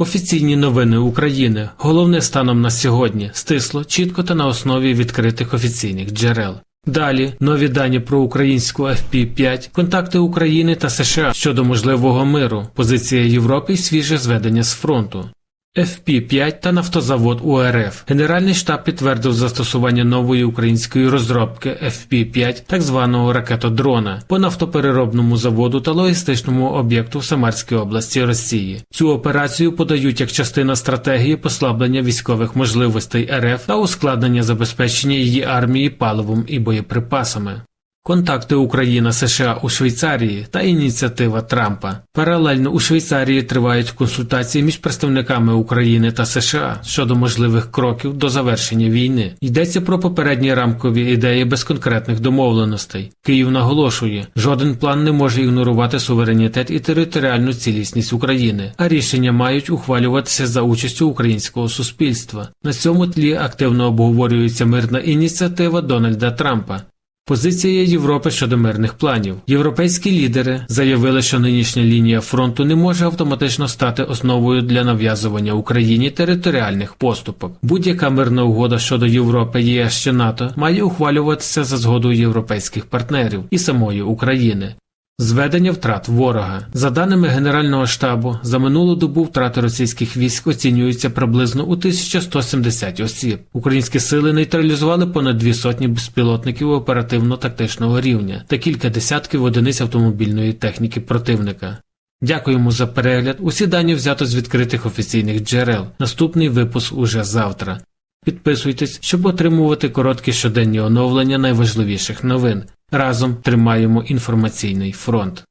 Офіційні новини України. Головне станом на сьогодні стисло, чітко та на основі відкритих офіційних джерел. Далі нові дані про українську FP-5, контакти України та США щодо можливого миру, позиція Європи і свіже зведення з фронту. FP-5 та нафтозавод УРФ. Генеральний штаб підтвердив застосування нової української розробки FP-5, так званого ракетодрона, по нафтопереробному заводу та логістичному об'єкту в Самарській області Росії. Цю операцію подають як частина стратегії послаблення військових можливостей РФ та ускладнення забезпечення її армії паливом і боєприпасами. Контакти Україна США у Швейцарії та ініціатива Трампа. Паралельно у Швейцарії тривають консультації між представниками України та США щодо можливих кроків до завершення війни. Йдеться про попередні рамкові ідеї без конкретних домовленостей. Київ наголошує, жоден план не може ігнорувати суверенітет і територіальну цілісність України, а рішення мають ухвалюватися за участю українського суспільства. На цьому тлі активно обговорюється мирна ініціатива Дональда Трампа. Позиція Європи щодо мирних планів. Європейські лідери заявили, що нинішня лінія фронту не може автоматично стати основою для нав'язування Україні територіальних поступок. Будь-яка мирна угода щодо Європи, ЄС чи НАТО має ухвалюватися за згодою європейських партнерів і самої України. Зведення втрат ворога за даними Генерального штабу, за минулу добу втрати російських військ оцінюються приблизно у 1170 осіб. Українські сили нейтралізували понад дві сотні безпілотників оперативно-тактичного рівня та кілька десятків одиниць автомобільної техніки противника. Дякуємо за перегляд. Усі дані взято з відкритих офіційних джерел. Наступний випуск уже завтра. Підписуйтесь, щоб отримувати короткі щоденні оновлення найважливіших новин. Разом тримаємо інформаційний фронт.